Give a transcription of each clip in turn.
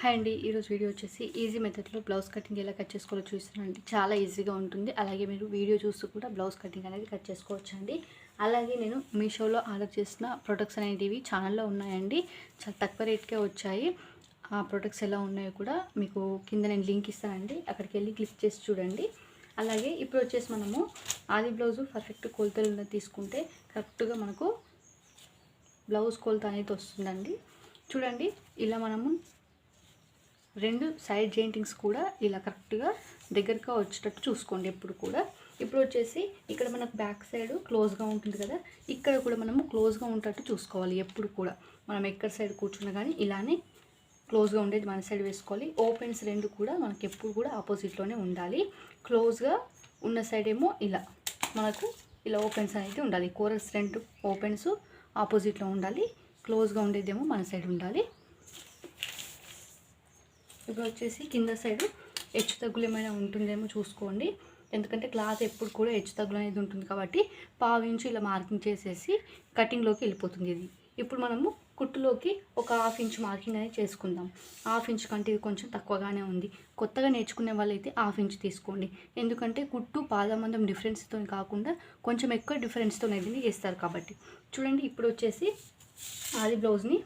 Hi అండి ఈరోజు video వచ్చేసి ఈజీ మెథడ్లో బ్లౌజ్ కటింగ్ ఎలా కట్ చేసుకోవాలో చూస్తున్నానండి. చాలా ఈజీగా ఉంటుంది. అలాగే మీరు వీడియో చూస్తూ కూడా బ్లౌజ్ కటింగ్ అనేది కట్ చేసుకోవచ్చు అండి. అలాగే నేను మీషోలో ఆర్డర్ చేసిన ప్రొడక్ట్స్ అనేటివి ఛానల్లో ఉన్నాయండి. చాలా తక్కువ రేట్కే వచ్చాయి. ఆ ప్రొడక్ట్స్ ఎలా ఉన్నాయో కూడా మీకు కింద నేను లింక్ ఇస్తానండి. అక్కడికి వెళ్ళి క్లిక్ చేసి చూడండి. అలాగే ఇప్పుడు వచ్చేసి మనము ఆది బ్లౌజు పర్ఫెక్ట్ కొలతలు తీసుకుంటే కరెక్ట్గా మనకు బ్లౌజ్ కొలత అనేది వస్తుందండి. చూడండి ఇలా మనము రెండు సైడ్ జాయింటింగ్స్ కూడా ఇలా కరెక్ట్గా దగ్గరగా వచ్చేటట్టు చూసుకోండి ఎప్పుడు కూడా. ఇప్పుడు వచ్చేసి ఇక్కడ మనకు బ్యాక్ సైడ్ క్లోజ్గా ఉంటుంది కదా ఇక్కడ కూడా మనము క్లోజ్గా ఉండేటట్టు చూసుకోవాలి ఎప్పుడు కూడా. మనం ఎక్కడ సైడ్ కూర్చున్నా కానీ ఇలానే క్లోజ్గా ఉండేది మన సైడ్ వేసుకోవాలి. ఓపెన్స్ రెండు కూడా మనకి ఎప్పుడు కూడా ఆపోజిట్లోనే ఉండాలి. క్లోజ్గా ఉన్న సైడ్ ఏమో ఇలా మనకు ఇలా ఓపెన్స్ అనేది ఉండాలి. కోరస్ రెండు ఓపెన్స్ ఆపోజిట్లో ఉండాలి. క్లోజ్గా ఉండేదేమో మన సైడ్ ఉండాలి. ఇప్పుడు వచ్చేసి కింద సైడ్ హెచ్చు తగ్గులు ఏమైనా ఉంటుందేమో చూసుకోండి. ఎందుకంటే క్లాత్ ఎప్పుడు కూడా హెచ్చు తగ్గులు అనేది ఉంటుంది కాబట్టి పావు ఇంచు ఇలా మార్కింగ్ చేసేసి కటింగ్లోకి వెళ్ళిపోతుంది ఇది. ఇప్పుడు మనము కుట్టులోకి ఒక హాఫ్ ఇంచ్ మార్కింగ్ అనేది చేసుకుందాం. హాఫ్ ఇంచ్ కంటే ఇది కొంచెం తక్కువగానే ఉంది. కొత్తగా నేర్చుకునే వాళ్ళైతే హాఫ్ ఇంచ్ తీసుకోండి. ఎందుకంటే కుట్టు పాదమందం డిఫరెన్స్తో కాకుండా కొంచెం ఎక్కువ డిఫరెన్స్తో అనేది చేస్తారు కాబట్టి. చూడండి ఇప్పుడు వచ్చేసి ఆది బ్లౌజ్ని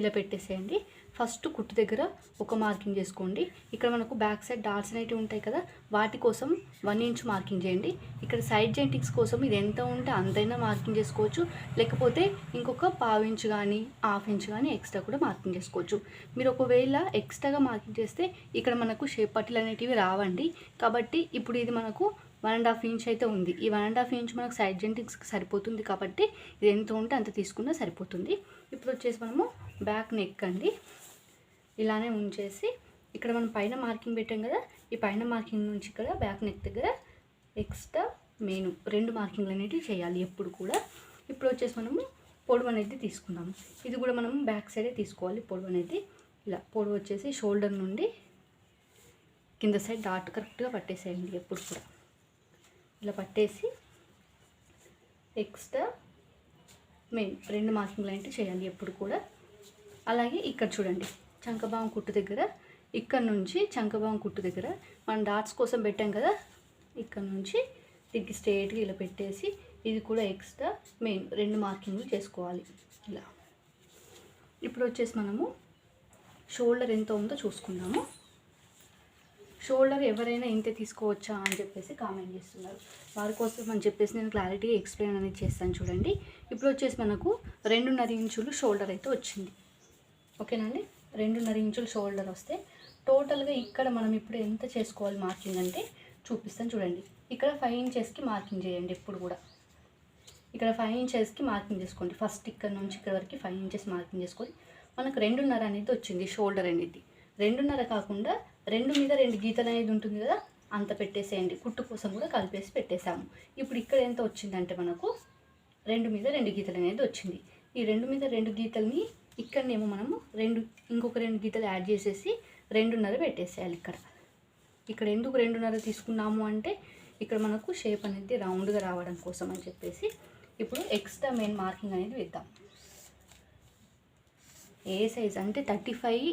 ఇలా పెట్టేసేయండి. ఫస్ట్ కుట్టు దగ్గర ఒక మార్కింగ్ చేసుకోండి. ఇక్కడ మనకు బ్యాక్ సైడ్ డాట్స్ అనేవి ఉంటాయి కదా వాటి కోసం వన్ ఇంచ్ మార్కింగ్ చేయండి. ఇక్కడ సైడ్ జెంటిక్స్ కోసం ఇది ఎంత ఉంటే అంతైనా మార్కింగ్ చేసుకోవచ్చు. లేకపోతే ఇంకొక పావు ఇంచ్ కానీ హాఫ్ ఇంచ్ కానీ ఎక్స్ట్రా కూడా మార్కింగ్ చేసుకోవచ్చు. మీరు ఒకవేళ ఎక్స్ట్రాగా మార్కింగ్ చేస్తే ఇక్కడ మనకు షేప్ పట్టీలు అనేటివి రావండి. కాబట్టి ఇప్పుడు ఇది మనకు వన్ అండ్ హాఫ్ ఇంచ్ అయితే ఉంది. ఈ వన్ అండ్ హాఫ్ ఇంచ్ మనకు సైడ్ జెంటిక్స్కి సరిపోతుంది కాబట్టి ఇది ఎంత ఉంటే అంత తీసుకున్నా సరిపోతుంది. ఇప్పుడు వచ్చేసి మనము బ్యాక్ నెక్ అండి. ఇలానే ఉంచేసి ఇక్కడ మనం పైన మార్కింగ్ పెట్టాం కదా ఈ పైన మార్కింగ్ నుంచి ఇక్కడ బ్యాక్ నెక్ దగ్గర ఎక్స్ట్రా మెయిన్ రెండు మార్కింగ్లు అనేవి చేయాలి ఎప్పుడు కూడా. ఇప్పుడు వచ్చేసి మనము పొడవు అనేది తీసుకున్నాము ఇది కూడా మనం బ్యాక్ సైడే తీసుకోవాలి పొడవు అనేది. ఇలా పొడవు వచ్చేసి షోల్డర్ నుండి కింద సైడ్ డాట్ కరెక్ట్గా పట్టేసేయండి ఎప్పుడు కూడా. ఇలా పట్టేసి ఎక్స్ట్రా మెయిన్ రెండు మార్కింగ్లు అనేవి చేయాలి ఎప్పుడు కూడా. అలాగే ఇక్కడ చూడండి చంకబాం కుట్టు దగ్గర ఇక్కడ నుంచి చంకబాం కుట్టు దగ్గర మనం డాట్స్ కోసం పెట్టాం కదా ఇక్కడ నుంచి దీనికి స్ట్రేట్గా ఇలా పెట్టేసి ఇది కూడా ఎక్స్ట్రా మెయిన్ రెండు మార్కింగ్లు చేసుకోవాలి. ఇలా. ఇప్పుడు వచ్చేసి మనము షోల్డర్ ఎంత ఉందో చూసుకుందాము. షోల్డర్ ఎవరైనా ఇంతే తీసుకోవచ్చా అని చెప్పేసి కామెంట్ చేస్తున్నారు. వారి కోసం అని చెప్పేసి నేను క్లారిటీగా ఎక్స్ప్లెయిన్ అనేది చేస్తాను చూడండి. ఇప్పుడు వచ్చేసి మనకు రెండున్నర ఇంచులు షోల్డర్ అయితే వచ్చింది. ఓకేనండి రెండున్నర ఇంచులు షోల్డర్ వస్తే టోటల్గా ఇక్కడ మనం ఇప్పుడు ఎంత చేసుకోవాలి మార్కింగ్ అంటే చూపిస్తాను చూడండి. ఇక్కడ ఫైవ్ ఇంచెస్కి మార్కింగ్ చేయండి ఎప్పుడు కూడా. ఇక్కడ ఫైవ్ ఇంచెస్కి మార్కింగ్ చేసుకోండి. ఫస్ట్ ఇక్కడ నుంచి ఇక్కడ వరకు ఫైవ్ ఇంచెస్ మార్కింగ్ చేసుకొని మనకు రెండున్నర అనేది వచ్చింది షోల్డర్ అనేది. రెండున్నర కాకుండా రెండు మీద రెండు గీతలు అనేది ఉంటుంది కదా అంత పెట్టేసేయండి. కుట్టు కోసం కూడా కలిపేసి పెట్టేసాము ఇప్పుడు ఇక్కడ ఎంత వచ్చిందంటే మనకు రెండు మీద రెండు గీతలు అనేది వచ్చింది. ఈ రెండు మీద రెండు గీతల్ని ఇక్కడనేమో మనము రెండు ఇంకొక రెండు గీతలు యాడ్ చేసేసి రెండున్నర పెట్టేసేయాలి ఇక్కడ. ఇక్కడ ఎందుకు రెండున్నర తీసుకున్నాము అంటే ఇక్కడ మనకు షేప్ అనేది రౌండ్గా రావడం కోసం అని చెప్పేసి ఇప్పుడు ఎక్స్ట్రా మెయిన్ మార్కింగ్ అనేది వేద్దాం. ఏ సైజ్? అంటే థర్టీ ఫైవ్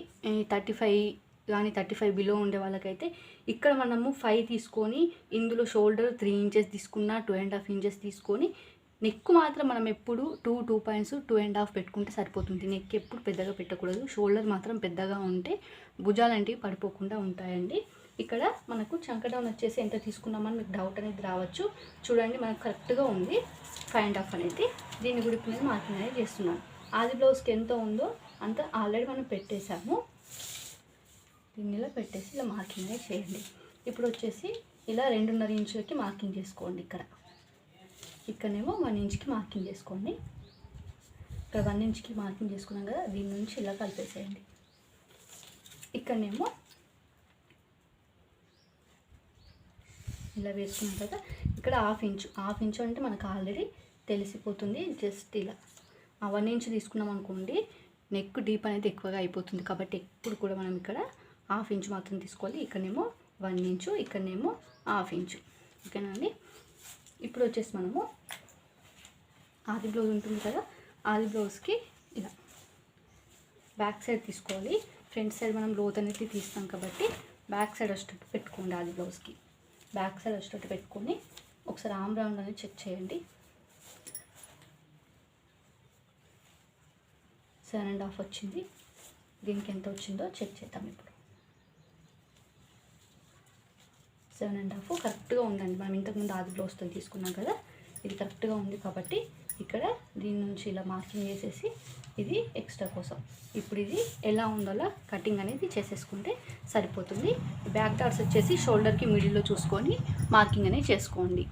థర్టీ ఫైవ్ కానీ థర్టీ ఫైవ్ బిలో ఉండే వాళ్ళకైతే ఇక్కడ మనము ఫైవ్ తీసుకొని ఇందులో షోల్డర్ త్రీ ఇంచెస్ తీసుకున్న టూ అండ్ హాఫ్ ఇంచెస్ తీసుకొని నెక్ మాత్రం మనం ఎప్పుడు two two points two and half పెట్టుకుంటే సరిపోతుంది. నెక్ ఎప్పుడు పెద్దగా పెట్టకూడదు. షోల్డర్ మాత్రం పెద్దగా ఉంటే భుజాలంటివి పడిపోకుండా ఉంటాయండి. ఇక్కడ మనకు చంకడౌన్ వచ్చేసి ఎంత తీసుకున్నామని మీకు డౌట్ అనేది రావచ్చు. చూడండి మనకు కరెక్ట్గా ఉంది. ఫైవ్ అండ్ హాఫ్ అనేది. దీన్ని కూడా ఇప్పుడు నేను మార్కింగ్ అనేది చేస్తున్నాను. ఆది బ్లౌజ్కి ఎంత ఉందో అంత ఆల్రెడీ మనం పెట్టేశాము. దీన్ని ఇలా పెట్టేసి ఇలా మార్కింగ్ అనేది చేయండి. ఇప్పుడు వచ్చేసి ఇలా రెండున్నర ఇంచులకి మార్కింగ్ చేసుకోండి ఇక్కడ. ఇక్కడనేమో వన్ ఇంచ్కి మార్కింగ్ చేసుకోండి. ఇక్కడ వన్ ఇంచ్కి మార్కింగ్ చేసుకున్నాం కదా దీని నుంచి ఇలా కలిపేసేయండి. ఇక్కడనేమో ఇలా వేసుకున్నాం కదా ఇక్కడ హాఫ్ ఇంచు హాఫ్ ఇంచు అంటే మనకు ఆల్రెడీ తెలిసిపోతుంది జస్ట్ ఇలా. ఆ వన్ ఇంచ్ తీసుకున్నాం అనుకోండి నెక్ డీప్ అనేది ఎక్కువగా అయిపోతుంది కాబట్టి ఎప్పుడు కూడా మనం ఇక్కడ హాఫ్ ఇంచు మాత్రం తీసుకోవాలి. ఇక్కడనేమో వన్ ఇంచు ఇక్కడనేమో హాఫ్ ఇంచు. ఓకేనా అండి? ఇప్పుడు వచ్చేసి మనము ఆది బ్లౌజ్ ఉంటుంది కదా ఆది బ్లౌజ్కి ఇలా బ్యాక్ సైడ్ తీసుకోవాలి. ఫ్రంట్ సైడ్ మనం లోత్ అనేది తీస్తాం కాబట్టి బ్యాక్ సైడ్ వచ్చేటట్టు పెట్టుకోండి ఆది బ్లౌజ్కి బ్యాక్ సైడ్ వచ్చేటట్టు పెట్టుకొని ఒకసారి ఆమ్ రౌండ్ అనేది చెక్ చేయండి. సెవెన్ అండ్ హాఫ్ వచ్చింది. దీనికి ఎంత వచ్చిందో చెక్ చేద్దాం ఇప్పుడు. సెవెన్ అండ్ హాఫ్ కరెక్ట్గా ఉందండి. మనం ఇంతకుముందు ఆది బ్లౌజ్తో తీసుకున్నాం కదా ఇది కరెక్ట్గా ఉంది కాబట్టి ఇక్కడ దీని నుంచి ఇలా మార్కింగ్ చేసేసి ఇది ఎక్స్ట్రా కోసం. ఇప్పుడు ఇది ఎలా ఉండాలో కటింగ్ అనేది చేసేసుకుంటే సరిపోతుంది. బ్యాక్ డాట్స్ వచ్చేసి షోల్డర్కి మిడిల్లో చూసుకొని మార్కింగ్ అనేది చేసుకోండి.